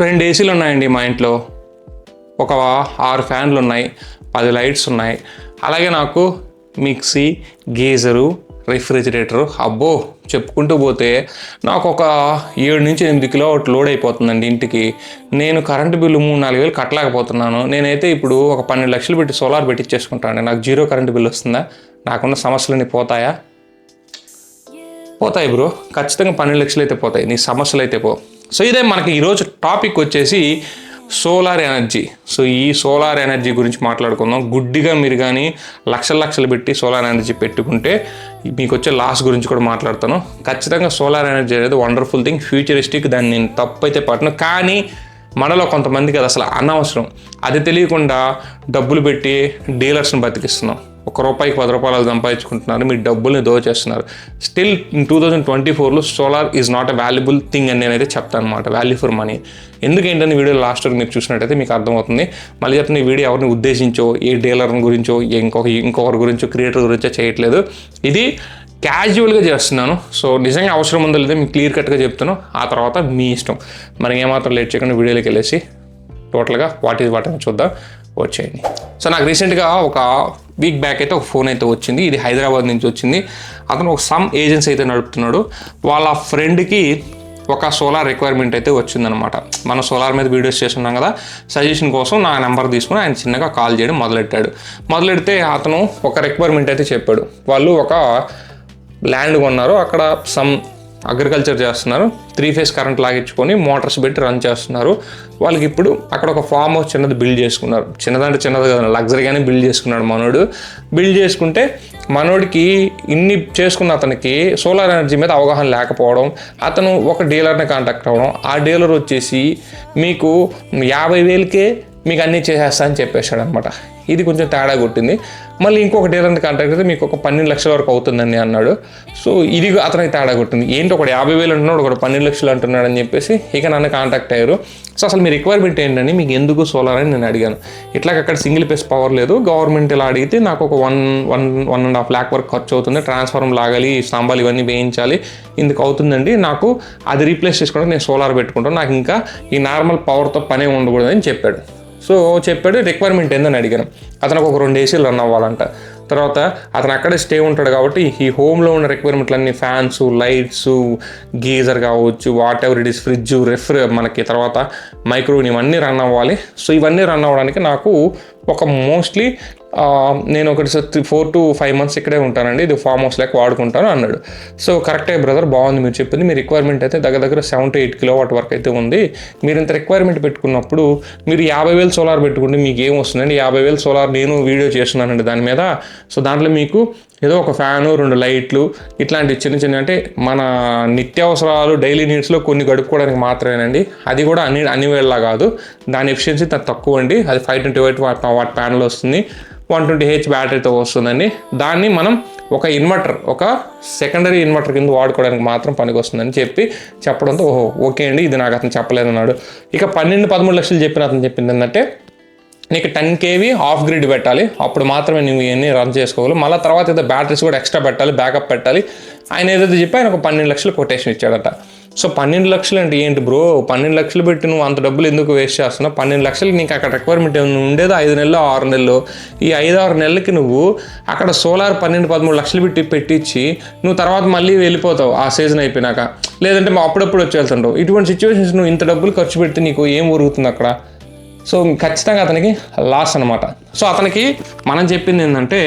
రెండు ఏసీలు ఉన్నాయండి మా ఇంట్లో. ఒక ఆరు ఫ్యాన్లు ఉన్నాయి పది లైట్స్ ఉన్నాయి. అలాగే నాకు మిక్సీ గీజరు రిఫ్రిజిరేటరు అబ్బో చెప్పుకుంటూ పోతే నాకు ఒక ఏడు నుంచి ఎనిమిది కిలో లోడ్ అయిపోతుందండి ఇంటికి. నేను కరెంటు బిల్లు మూడు నాలుగు వేలు కట్టలేకపోతున్నాను. నేనైతే ఇప్పుడు ఒక పన్నెండు లక్షలు పెట్టి సోలార్ పెట్టించేసుకుంటాను నాకు జీరో కరెంటు బిల్ వస్తుందా? నాకున్న సమస్యలన్నీ పోతాయా? పోతాయి బ్రో. ఖచ్చితంగా పన్నెండు లక్షలు అయితే పోతాయి. నీ సమస్యలు అయితే పో. సో ఇదే మనకి ఈరోజు టాపిక్ వచ్చేసి సోలార్ ఎనర్జీ. సో ఈ సోలార్ ఎనర్జీ గురించి మాట్లాడుకుందాం. గుడ్డిగా మీరు కానీ లక్షల లక్షలు పెట్టి సోలార్ ఎనర్జీ పెట్టుకుంటే మీకు వచ్చే లాస్ గురించి కూడా మాట్లాడతాను. ఖచ్చితంగా సోలార్ ఎనర్జీ అనేది వండర్ఫుల్ థింగ్ ఫ్యూచరిస్టిక్ దాన్ని నేను తప్పు అయితే పట్టను. కానీ మనలో కొంతమందికి అది అసలు అనవసరం. అది తెలియకుండా డబ్బులు పెట్టి డీలర్స్ని బతికిస్తున్నాం. ఒక రూపాయికి పది రూపాయలు సంపాదించుకుంటున్నారు మీ డబ్బుల్ని దోచేస్తున్నారు. స్టిల్ టూ థౌజండ్ ట్వంటీ ఫోర్లో solar is not a valuable thing అని నేనైతే చెప్తాను అనమాట వాల్యూ ఫర్ మనీ ఎందుకేంటని వీడియో లాస్ట్ వరకు మీరు చూసినట్టయితే మీకు అర్థమవుతుంది. మళ్ళీ చెప్తున్న ఈ వీడియో ఎవరిని ఉద్దేశించో ఏ డీలర్ గురించో ఏ ఇంకొక ఇంకొకరి గురించో క్రియేటర్ గురించో చేయట్లేదు. ఇది క్యాజువల్గా చేస్తున్నాను. సో నిజంగా అవసరం ఉందో లేదో మీకు క్లియర్ కట్గా చెప్తాను ఆ తర్వాత మీ ఇష్టం. మరి ఏమాత్రం లేట్ చేయకుండా వీడియోలోకి వెళ్ళేసి టోటల్గా వాట్ ఈజ్ వాట్ అని చూద్దాం. వచ్చేయండి. సో నాకు రీసెంట్గా ఒక వీక్ బ్యాక్ అయితే ఒక ఫోన్ అయితే వచ్చింది. ఇది హైదరాబాద్ నుంచి వచ్చింది. అతను ఒక సమ్ ఏజెన్సీ అయితే నడుపుతున్నాడు. వాళ్ళ ఫ్రెండ్కి ఒక సోలార్ రిక్వైర్మెంట్ అయితే వచ్చిందనమాట మనం సోలార్ మీద వీడియోస్ చేస్తున్నాం కదా సజెషన్ కోసం నా నెంబర్ తీసుకుని ఆయన చిన్నగా కాల్ చేయడం మొదలెట్టాడు. మొదలెడితే అతను ఒక రిక్వైర్మెంట్ అయితే చెప్పాడు. వాళ్ళు ఒక ల్యాండ్ కొన్నారు. అక్కడ సమ్ అగ్రికల్చర్ చేస్తున్నారు. త్రీ ఫేస్ కరెంట్ లాగించుకొని మోటార్స్ పెట్టి రన్ చేస్తున్నారు. వాళ్ళకి ఇప్పుడు అక్కడ ఒక ఫామ్ హౌస్ చిన్నది బిల్డ్ చేసుకున్నారు. చిన్నదంటే చిన్నది కదా లగ్జరీగానే బిల్డ్ చేసుకున్నాడు మనోడు. బిల్డ్ చేసుకుంటే మనోడికి ఇన్ని చేసుకున్న అతనికి సోలార్ ఎనర్జీ మీద అవగాహన లేకపోవడం అతను ఒక డీలర్ని కాంటాక్ట్ అవ్వడం ఆ డీలర్ వచ్చేసి మీకు యాభై వేలకే మీకు అన్నీ చేసేస్తా అని చెప్పేశాడు అనమాట ఇది కొంచెం తేడా కొట్టింది. మళ్ళీ ఇంకొక డీలర్ని కాంటాక్ట్ అయితే మీకు ఒక పన్నెండు లక్షల వరకు అవుతుందని అన్నాడు. సో ఇది అతనికి తేడా కొట్టింది. ఏంటి ఒకటి యాభై వేలు అంటున్నాడు ఒకటి పన్నెండు లక్షలు అంటున్నాడు అని చెప్పేసి ఇక నన్ను కాంటాక్ట్ అయ్యారు. సో అసలు మీ రిక్వైర్మెంట్ ఏంటని మీకు ఎందుకు సోలార్ అని నేను అడిగాను. ఇట్లా అక్కడ సింగిల్ పేస్ పవర్ లేదు. గవర్నమెంట్ ఇలా అడిగితే నాకు ఒక one one one and half lakh వరకు ఖర్చు అవుతుంది. ట్రాన్స్ఫార్మర్ లాగాలి స్తంభాలు ఇవన్నీ వేయించాలి. ఇందుకు అవుతుందండి. నాకు అది రీప్లేస్ చేసుకోవడానికి నేను సోలార్ పెట్టుకుంటాను. నాకు ఇంకా ఈ నార్మల్ పవర్తో పనే ఉండకూడదని చెప్పాడు. సో చెప్పాడు రిక్వైర్మెంట్ ఏందని అడిగాను. అతనికి ఒక రెండు ఏసీలు రన్ అవ్వాలంట. తర్వాత అతను అక్కడే స్టే ఉంటాడు కాబట్టి ఈ హోమ్లో ఉన్న రిక్వైర్మెంట్లన్నీ ఫ్యాన్స్ లైట్స్ గీజర్ కావచ్చు whatever it is fridge రెఫ్రి మనకి తర్వాత మైక్రోవేవ్ ఇవన్నీ రన్ అవ్వాలి. సో ఇవన్నీ రన్ అవ్వడానికి నాకు ఒక మోస్ట్లీ నేను ఒకటి ఫోర్ టు ఫైవ్ మంత్స్ ఇక్కడే ఉంటానండి. ఇది ఫామ్ హౌస్ లెక్క వాడుకుంటాను అన్నాడు. సో కరెక్టే బ్రదర్ బాగుంది మీరు చెప్పింది. మీ రిక్వైర్మెంట్ అయితే దగ్గర దగ్గర seven to eight kilo watt వరకు అయితే ఉంది. మీరు ఇంత రిక్వైర్మెంట్ పెట్టుకున్నప్పుడు మీరు యాభై వేలు సోలార్ పెట్టుకుంటే మీకు ఏం వస్తుందండి? యాభై వేలు సోలార్ నేను వీడియో చేస్తున్నానండి దాని మీద. సో దాంట్లో మీకు ఏదో ఒక ఫ్యాను రెండు లైట్లు ఇట్లాంటి చిన్న చిన్న అంటే మన నిత్యావసరాలు డైలీ నీడ్స్లో కొన్ని గడుపుకోవడానికి మాత్రమేనండి. అది కూడా అన్ని అన్ని వేళలా కాదు. దాని ఎఫిషియన్సీ తక్కువ అండి. అది five twenty white watt watt panel వస్తుంది. వన్ ట్వంటీ హెచ్ బ్యాటరీతో వస్తుందండి. దాన్ని మనం ఒక ఇన్వర్టర్ ఒక సెకండరీ ఇన్వర్టర్ కింద వాడుకోవడానికి మాత్రం పనికి వస్తుందని చెప్పి చెప్పడంతో ఓహో ఓకే అండి. ఇది నాకు అతను చెప్పలేదన్నాడు. ఇక పన్నెండు పదమూడు లక్షలు చెప్పిన అతను చెప్పింది ఏంటంటే నీకు టెన్ కేవీ ఆఫ్ గ్రిడ్ పెట్టాలి. అప్పుడు మాత్రమే నువ్వు ఇవన్నీ రన్ చేసుకోవాలి మళ్ళీ తర్వాత ఏదో బ్యాటరీస్ కూడా ఎక్స్ట్రా పెట్టాలి బ్యాకప్ పెట్టాలి. ఆయన ఏదైతే చెప్పి ఆయన ఒక పన్నెండు లక్షలు కొటేషన్ ఇచ్చాడట. సో పన్నెండు లక్షలు అంటే ఏంటి బ్రో పన్నెండు లక్షలు పెట్టి నువ్వు అంత డబ్బులు ఎందుకు వేస్ట్ చేస్తున్నావు? పన్నెండు లక్షలు నీకు అక్కడ రిక్వైర్మెంట్ ఏమైనా ఉండేది? ఐదు నెలలు ఆరు నెలలు? ఈ ఐదు ఆరు నెలలకి నువ్వు అక్కడ సోలార్ పన్నెండు పదమూడు లక్షలు పెట్టి పెట్టించి నువ్వు తర్వాత మళ్ళీ వెళ్ళిపోతావు ఆ సీజన్ అయిపోయినాక. లేదంటే మా అప్పుడప్పుడు వచ్చి వెళ్తుంటావు ఇటువంటి సిచ్యువేషన్స్ నువ్వు ఇంత డబ్బులు ఖర్చు పెడితే నీకు ఏం ఊరుగుతుంది అక్కడ? సో ఖచ్చితంగా అతనికి లాస్ అనమాట సో అతనికి మనం చెప్పింది ఏంటంటే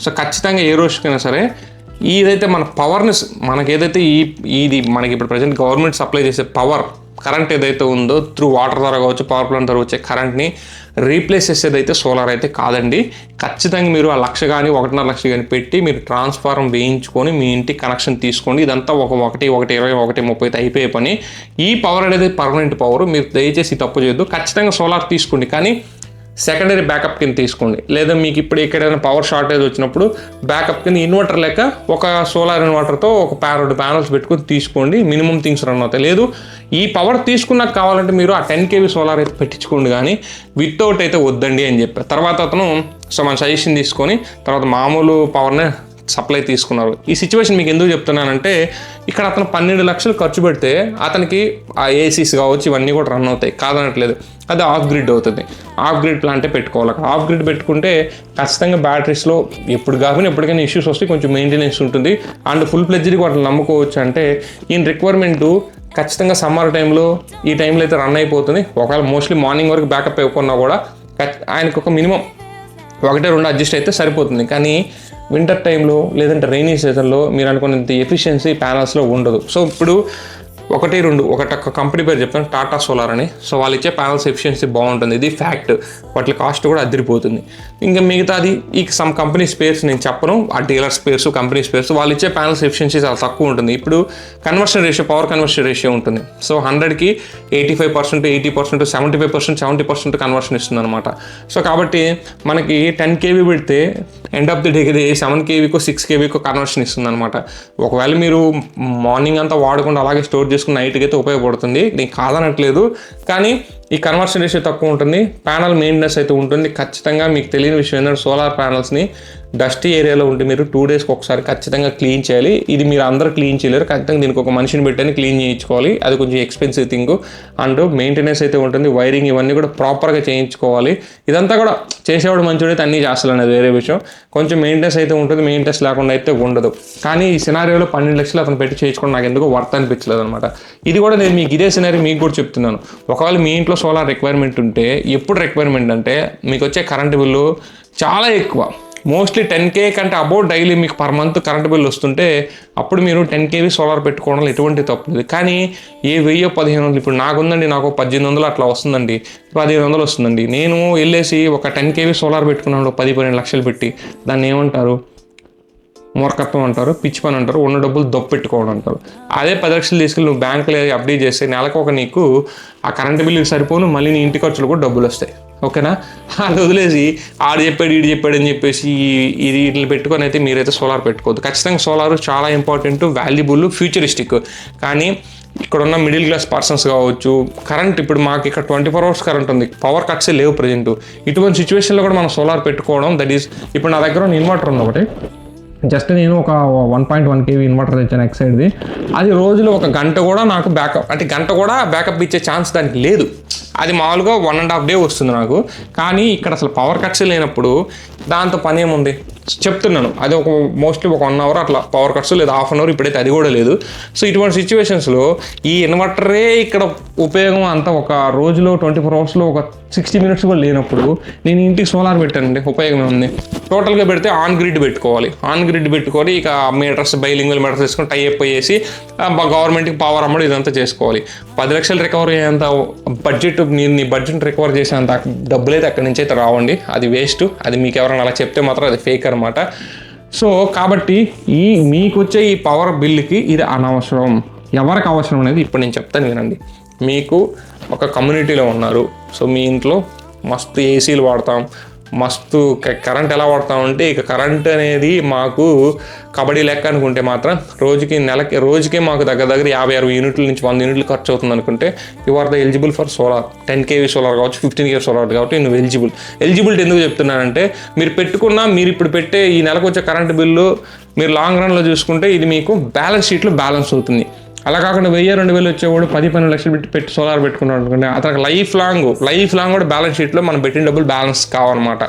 సో ఖచ్చితంగా ఏ రోజుకైనా సరే ఇదైతే మన పవర్ని మనకి ఏదైతే ఈ ఇది మనకి ఇప్పుడు ప్రజెంట్ గవర్నమెంట్ సప్లై చేసే పవర్ కరెంట్ ఏదైతే ఉందో త్రూ వాటర్ ద్వారా కావచ్చు పవర్ ప్లాంట్ ద్వారా వచ్చే కరెంట్ని రీప్లేస్ చేసేది అయితే సోలార్ అయితే కాదండి. ఖచ్చితంగా మీరు ఆ లక్ష కానీ ఒకటిన్నర లక్ష కానీ పెట్టి మీరు ట్రాన్స్ఫార్మ్ వేయించుకొని మీ ఇంటి కనెక్షన్ తీసుకోండి. ఇదంతా ఒక ఒకటి ఒకటి ఇరవై ఒకటి ముప్పై అయితే అయిపోయే పని. ఈ పవర్ అనేది పర్మనెంట్ పవర్ మీరు దయచేసి తప్పు చేయొద్దు. ఖచ్చితంగా సోలార్ తీసుకోండి. కానీ సెకండరీ బ్యాకప్ కింద తీసుకోండి. లేదా మీకు ఇప్పుడు ఎక్కడైనా పవర్ షార్టేజ్ వచ్చినప్పుడు బ్యాకప్ కింద ఇన్వర్టర్ లెక్క ఒక సోలార్ ఇన్వర్టర్తో ఒక రెండు ప్యానల్స్ పెట్టుకొని తీసుకోండి. మినిమం థింగ్స్ రన్ అవుతాయి. లేదు ఈ పవర్ తీసుకున్నాక కావాలంటే మీరు ఆ టెన్ కేవీ సోలార్ అయితే పెట్టించుకోండి కానీ వితౌట్ అయితే వద్దండి అని చెప్పారు. తర్వాత అతను సో మన సజెషన్ తీసుకొని తర్వాత మామూలు పవర్నే సప్లై తీసుకున్నారు. ఈ సిచ్యువేషన్ మీకు ఎందుకు చెప్తున్నానంటే ఇక్కడ అతను పన్నెండు లక్షలు ఖర్చు పెడితే అతనికి ఆ ఏసీస్ కావచ్చు ఇవన్నీ కూడా రన్ అవుతాయి. కాదనట్లేదు. అది ఆఫ్ గ్రిడ్ అవుతుంది. ఆఫ్ గ్రిడ్ ప్లాంటే పెట్టుకోవాలి. ఆఫ్ గ్రిడ్ పెట్టుకుంటే ఖచ్చితంగా బ్యాటరీస్లో ఎప్పుడు కాకుండా ఎప్పటికైనా ఇష్యూస్ వస్తే కొంచెం మెయింటెనెన్స్ ఉంటుంది. అండ్ ఫుల్ ప్లెజ్డ్ వాటిని నమ్ముకోవచ్చు అంటే ఈయన రిక్వైర్మెంట్ ఖచ్చితంగా సమ్మర్ టైంలో ఈ టైంలో అయితే రన్ అయిపోతుంది. ఒకవేళ మోస్ట్లీ మార్నింగ్ వరకు బ్యాకప్ ఇవ్వకున్నా కూడా ఆయనకు ఒక మినిమం ఒకటే రెండు అడ్జస్ట్ అయితే సరిపోతుంది. కానీ వింటర్ టైంలో లేదంటే రైనీ సీజన్లో మీరు అనుకున్నంత ఎఫిషియన్సీ ప్యానల్స్లో ఉండదు. సో ఇప్పుడు ఒకటి రెండు ఒకటి ఒక కంపెనీ పేరు చెప్తాను టాటా సోలార్ అని. సో వాళ్ళు ఇచ్చే ప్యానల్స్ ఎఫిషియన్సీ బాగుంటుంది. ఇది ఫ్యాక్ట్ వాటి కాస్ట్ కూడా అదిరిపోతుంది. ఇంకా మిగతాది ఈ సమ్ కంపెనీ స్పేర్స్ నేను చెప్పను. ఆ డీలర్ స్పేర్స్ కంపెనీ స్పేర్స్ వాళ్ళు ఇచ్చే ప్యానల్స్ ఎఫిషియన్సీ చాలా తక్కువ ఉంటుంది. ఇప్పుడు conversion ratio power conversion ratio ఉంటుంది. సో హండ్రెడ్కి eighty five percent eighty percent seventy five percent seventy percent conversion ఇస్తుంది అనమాట సో కాబట్టి మనకి టెన్ కేవీ పెడితే ఎండ్ ఆఫ్ ది డే ఇది సెవెన్ కేవీకో సిక్స్ కేవీకో కన్వర్షన్ ఇస్తుంది అనమాట ఒకవేళ మీరు మార్నింగ్ అంతా వాడకుండా అలాగే స్టోర్ చేసి చేసుకున్న నైట్కి అయితే ఉపయోగపడుతుంది. నేను కాదనట్లేదు కానీ ఈ కన్వర్షన్ రేషియో తక్కువ ఉంటుంది. ప్యానల్ మెయింటెనెన్స్ అయితే ఉంటుంది. ఖచ్చితంగా మీకు తెలియని విషయం ఏంటంటే సోలార్ ప్యానల్స్ని డస్టీ ఏరియాలో ఉంటే మీరు టూ డేస్కి ఒకసారి ఖచ్చితంగా క్లీన్ చేయాలి. ఇది మీరు అందరూ క్లీన్ చేయలేరు. ఖచ్చితంగా దీనికి ఒక మనిషిని పెట్టని క్లీన్ చేయించుకోవాలి. అది కొంచెం ఎక్స్పెన్సివ్ థింగ్. అండ్ మెయింటెనెన్స్ అయితే ఉంటుంది. వైరింగ్ ఇవన్నీ కూడా ప్రాపర్గా చేయించుకోవాలి. ఇదంతా కూడా చేసేవాడు మంచివాడైతే అన్నీ చేస్తారు అనేది వేరే విషయం. కొంచెం మెయింటెనెన్స్ అయితే ఉంటుంది. మెయింటెనెన్స్ లేకుండా అయితే ఉండదు. కానీ ఈ సినారియోలో పన్నెండు లక్షలు అతను పెట్టి చేయించుకోవడం నాకు ఎందుకు వర్త్ అనిపించలేదు అనమాట ఇది కూడా నేను మీకు ఇదే సినారీ మీకు కూడా చెప్తున్నాను. ఒకవేళ మీ ఇంట్లో సోలార్ రిక్వైర్మెంట్ ఉంటే ఎప్పుడు రిక్వైర్మెంట్ అంటే మీకు వచ్చే కరెంటు బిల్లు చాలా ఎక్కువ. మోస్ట్లీ టెన్ కే కంటే అబౌట్ డైలీ మీకు పర్ మంత్ కరెంట్ బిల్ వస్తుంటే అప్పుడు మీరు టెన్ కేవీ సోలార్ పెట్టుకోవడంలో ఎటువంటి తప్పు లేదు. కానీ ఏ వెయ్యి పదిహేను వందలు ఇప్పుడు నాకుందండి నాకు పద్దెనిమిది వందలు అట్లా వస్తుందండి. పదిహేను వందలు వస్తుందండి. నేను వెళ్ళేసి ఒక టెన్ కేవీ సోలార్ పెట్టుకున్నాను పది పన్నెండు లక్షలు పెట్టి. దాన్ని ఏమంటారు? మూర్ఖత్వం అంటారు పిచ్చి పని అంటారు ఉన్న డబ్బులు దొప్పెట్టుకోవడం అంటారు. అదే పది లక్షలు తీసుకెళ్ళి నువ్వు బ్యాంకులో అప్డేట్ చేస్తే నెలకు ఒక నీకు ఆ కరెంట్ బిల్లుకి సరిపోను మళ్ళీ నీ ఇంటి ఖర్చులు కూడా డబ్బులు వస్తాయి. ఓకేనా? అది వదిలేసి ఆడు చెప్పాడు ఈడు చెప్పాడు అని చెప్పేసి ఇది వీటిని పెట్టుకొని అయితే మీరైతే సోలార్ పెట్టుకోవద్దు. ఖచ్చితంగా సోలార్ చాలా ఇంపార్టెంట్ వాల్యుబుల్ ఫ్యూచరిస్టిక్ కానీ ఇక్కడ ఉన్న మిడిల్ క్లాస్ పర్సన్స్ కావచ్చు కరెంట్ ఇప్పుడు మాకు ఇక్కడ ట్వంటీ ఫోర్ అవర్స్ కరెంట్ ఉంది పవర్ కట్సే లేవు ప్రజెంట్ ఇటువంటి సిచ్యువేషన్లో కూడా మనం సోలార్ పెట్టుకోవడం దట్ ఈస్ ఇప్పుడు నా దగ్గర ఇన్వర్టర్ ఉంది ఒకటి. జస్ట్ నేను ఒక one point one KV inverter తెచ్చాను ఎక్సైడ్ది అది రోజులో ఒక గంట కూడా నాకు బ్యాకప్ అంటే గంట కూడా బ్యాకప్ ఇచ్చే ఛాన్స్ దానికి లేదు. అది మామూలుగా వన్ అండ్ హాఫ్ డే వస్తుంది నాకు. కానీ ఇక్కడ అసలు పవర్ కట్స్ లేనప్పుడు దాంతో పని ఏముంది? చెప్తున్నాను. అది ఒక మోస్ట్లీ ఒక వన్ అవర్ అట్లా పవర్ కట్స్ లేదా హాఫ్ అన్ అవర్ ఇప్పుడైతే అది కూడా లేదు. సో ఇటువంటి సిచ్యువేషన్స్లో ఈ ఇన్వర్టరే ఇక్కడ ఉపయోగం అంతా ఒక రోజులో ట్వంటీ ఫోర్ అవర్స్లో ఒక సిక్స్టీ మినిట్స్ కూడా లేనప్పుడు నేను ఇంటికి సోలార్ పెట్టానండి ఉపయోగం ఉంది. టోటల్గా పెడితే ఆన్ గ్రిడ్ పెట్టుకోవాలి. ఆన్ గ్రిడ్ పెట్టుకొని ఇక మీటర్స్ బైలింగ్వల్ మీటర్స్ తీసుకొని టైప్ అయ్యేసి గవర్నమెంట్కి పవర్ అమ్మడం ఇదంతా చేసుకోవాలి. పది లక్షలు రికవర్ అయ్యేంత బడ్జెట్ నేను నీ బడ్జెట్ రికవర్ చేసేంత డబ్బులు అయితే అక్కడి నుంచి అయితే రావండి. అది వేస్ట్ అది మీకు ఎవరైనా అలా చెప్తే మాత్రం అది ఫేక్ అనమాట. సో కాబట్టి ఈ మీకు వచ్చే ఈ పవర్ బిల్లుకి ఇది అనవసరం. ఎవరికి అవసరం అనేది ఇప్పుడు నేను చెప్తాను వినండి. మీకు ఒక కమ్యూనిటీలో ఉన్నారు. సో మీ ఇంట్లో మస్తు ఏసీలు వాడతాం. మస్తు క- కరెంట్ ఎలా వాడతామంటే ఇక కరెంట్ అనేది మాకు కబడ్డీ లెక్క అనుకుంటే మాత్రం రోజుకి నెలకి రోజుకే మాకు దగ్గర దగ్గర యాభై అరవై యూనిట్ల నుంచి వంద యూనిట్లు ఖర్చు అవుతుంది అనుకుంటే you are the eligible for solar ten KV solar కావచ్చు ఫిఫ్టీన్ కేవీ సోలార్ కాబట్టి నువ్వు ఎలిజిబుల్ ఎలిజిబిలిటీ ఎందుకు చెప్తున్నానంటే మీరు పెట్టుకున్న మీరు ఇప్పుడు పెట్టే ఈ నెలకు వచ్చే కరెంట్ బిల్లు మీరు లాంగ్ రన్లో చూసుకుంటే ఇది మీకు బ్యాలెన్స్ షీట్లో బ్యాలెన్స్ అవుతుంది. అలా కాకుండా వెయ్యి రెండు వేలు వచ్చేవాడు పది పన్నెండు లక్షలు పెట్టి పెట్టి సోలార్ పెట్టుకున్నాడు అనుకోండి. అతనికి లైఫ్ లాంగ్ లైఫ్ లాంగ్ కూడా బ్యాలెన్స్ షీట్లో మనం పెట్టిన డబ్బులు బ్యాలెన్స్ కావాలన్నమాట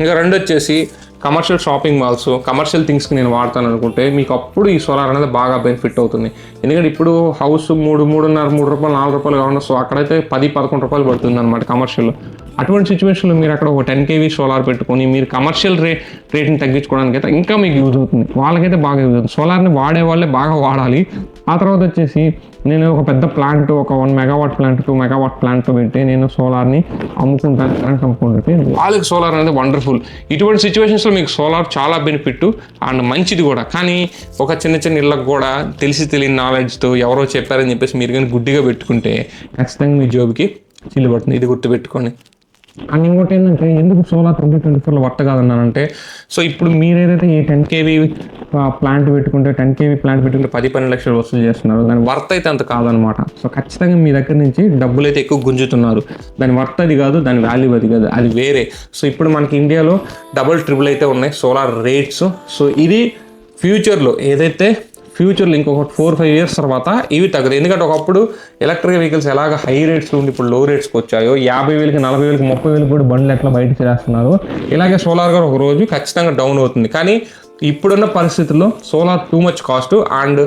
ఇంకా రెండు వచ్చేసి కమర్షియల్ షాపింగ్ మాల్స్ కమర్షియల్ థింగ్స్కి నేను వాడతాను అనుకుంటే మీకు అప్పుడు ఈ సోలార్ అనేది బాగా బెనిఫిట్ అవుతుంది. ఎందుకంటే ఇప్పుడు హౌస్ మూడు మూడున్నర మూడు రూపాయలు నాలుగు రూపాయలు కావాలి సో అక్కడైతే పది పదకొండు రూపాయలు పడుతుంది అనమాట కమర్షియల్ అటువంటి సిచ్యువేషన్లో మీరు అక్కడ ఒక టెన్ కేవీ సోలార్ పెట్టుకొని మీరు కమర్షియల్ రే రేట్ని తగ్గించుకోవడానికి అయితే ఇంకా మీకు యూజ్ అవుతుంది. వాళ్ళకైతే బాగా యూజ్ అవుతుంది. సోలార్ని వాడే వాళ్ళే బాగా వాడాలి. ఆ తర్వాత వచ్చేసి నేను ఒక పెద్ద ప్లాంట్ ఒక one megawatt plant two megawatt plant పెట్టి నేను సోలార్ని అమ్ముకుంటాను కరెంట్ అమ్ముకుంటే వాళ్ళకి సోలార్ అనేది వండర్ఫుల్ ఇటువంటి సిచ్యువేషన్స్లో మీకు సోలార్ చాలా బెనిఫిట్ అండ్ మంచిది కూడా. కానీ ఒక చిన్న చిన్న ఇళ్ళకు కూడా తెలిసి తెలియని నాలెడ్జ్తో ఎవరో చెప్పారని చెప్పేసి మీరు కానీ గుడ్డిగా పెట్టుకుంటే ఖచ్చితంగా మీ జాబ్కి చిల్లు పడుతుంది. ఇది గుర్తుపెట్టుకోండి. అండ్ ఇంకోటి ఏంటంటే ఎందుకు సోలార్ ట్వంటీ ట్వంటీ ఫోర్లో వర్త కాదన్నానంటే సో ఇప్పుడు మీరు ఏదైతే ఈ టెన్ కేవీ ప్లాంట్ పెట్టుకుంటే టెన్ కేవీ ప్లాంట్ పెట్టుకుంటే పది పన్నెండు లక్షలు వసూలు చేస్తున్నారు. దాని వర్త్ అయితే అంత కాదనమాట సో ఖచ్చితంగా మీ దగ్గర నుంచి డబ్బులు అయితే ఎక్కువ గుంజుతున్నారు. దాని వర్త్ అది కాదు దాని వాల్యూ అది కాదు అది వేరే. సో ఇప్పుడు మనకి ఇండియాలో డబుల్ ట్రిపుల్ అయితే ఉన్నాయి సోలార్ రేట్స్. సో ఇది ఫ్యూచర్లో ఏదైతే ఫ్యూచర్లో ఇంకొక ఫోర్ ఫైవ్ ఇయర్స్ తర్వాత ఇవి తగ్గదు. ఎందుకంటే ఒకప్పుడు ఎలక్ట్రిక్ వెహికల్స్ ఎలాగ హై రేట్స్ ఉండి ఇప్పుడు లో రేట్స్కి వచ్చాయో యాభై వేలకి నలభై వేలకి ముప్పై వేలకి కూడా బండ్లు ఎట్లా బయటకు చేస్తున్నారు ఇలాగే సోలార్ కూడా ఒక రోజు ఖచ్చితంగా డౌన్ అవుతుంది. కానీ ఇప్పుడున్న పరిస్థితుల్లో solar too much cost and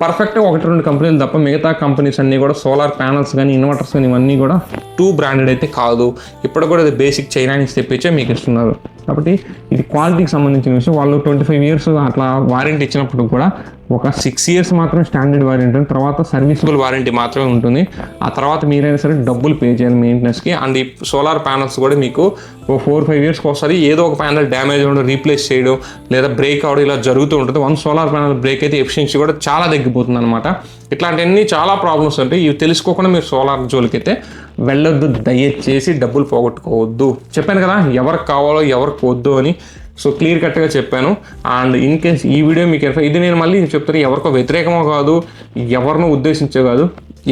పర్ఫెక్ట్గా ఒకటి రెండు కంపెనీలు తప్ప మిగతా కంపెనీస్ అన్నీ కూడా సోలార్ ప్యానల్స్ కానీ ఇన్వర్టర్స్ కానీ ఇవన్నీ కూడా టూ బ్రాండెడ్ అయితే కాదు. ఇప్పుడు కూడా ఇది బేసిక్ చైనా నుంచి తెప్పించే మీకు ఇస్తున్నారు. కాబట్టి ఇది క్వాలిటీకి సంబంధించిన విషయం. వాళ్ళు ట్వంటీ ఫైవ్ ఇయర్స్ అట్లా వారంటీ ఇచ్చినప్పుడు కూడా ఒక సిక్స్ ఇయర్స్ మాత్రమే స్టాండర్డ్ వారంటీ ఉంటుంది. తర్వాత సర్వీసబుల్ వారంటీ మాత్రమే ఉంటుంది. ఆ తర్వాత మీరైనా సరే డబ్బులు పే చేయాలి మెయింటెనెన్స్కి అండ్ ఈ సోలార్ ప్యానల్స్ కూడా మీకు ఒక ఫోర్ ఫైవ్ ఇయర్స్కి ఒకసారి ఏదో ఒక ప్యానల్ డ్యామేజ్ అవ్వడం రీప్లేస్ చేయడం లేదా బ్రేక్ అవడం ఇలా జరుగుతూ ఉంటుంది. వన్ సోలార్ ప్యానల్ బ్రేక్ అయితే ఎఫిషియన్సీ కూడా చాలా తగ్గిపోతుంది అనమాట ఇట్లాంటివన్నీ చాలా ప్రాబ్లమ్స్ ఉంటాయి. ఇవి తెలుసుకోకుండా మీరు సోలార్ జోలికైతే వెళ్ళొద్దు. దయచేసి డబ్బులు పోగొట్టుకోవద్దు. చెప్పాను కదా ఎవరికి కావాలో ఎవరికి వద్దు అని. సో క్లియర్ కట్గా చెప్పాను. అండ్ ఇన్ కేస్ ఈ వీడియో మీకు ఇది నేను మళ్ళీ చెప్తాను ఎవరికో వ్యతిరేకమో కాదు ఎవరినో ఉద్దేశించే కాదు.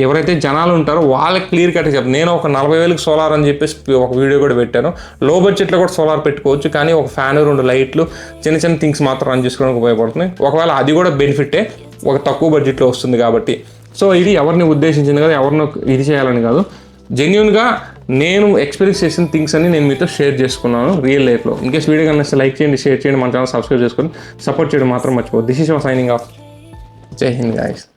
ఎవరైతే జనాలు ఉంటారో వాళ్ళకి క్లియర్ కట్గా చెప్తాను నేను ఒక నలభై వేలకు సోలార్ అని చెప్పేసి ఒక వీడియో కూడా పెట్టాను. లో బడ్జెట్లో కూడా సోలార్ పెట్టుకోవచ్చు కానీ ఒక ఫ్యాన్ రెండు లైట్లు చిన్న చిన్న థింగ్స్ మాత్రం రన్ చేసుకోవడానికి ఉపయోగపడుతుంది ఒకవేళ అది కూడా బెనిఫిటే ఒక తక్కువ బడ్జెట్లో వస్తుంది కాబట్టి. సో ఇది ఎవరిని ఉద్దేశించింది కదా ఎవరిని ఇది చేయాలని కాదు. జెన్యున్గా నేను ఎక్స్పీరియన్స్ చేసిన థింగ్స్ అన్ని నేను మీతో షేర్ చేసుకున్నాను రియల్ లైఫ్లో ఇంకే వీడియో కన్నా లైక్ చేయండి షేర్ చేయండి మన ఛానల్ సబ్స్క్రైబ్ చేసుకొని సపోర్ట్ చేయడం మాత్రం మర్చిపోదు దిస్ ఇస్ సైనింగ్ ఆఫ్ జై హింద్ గాయస్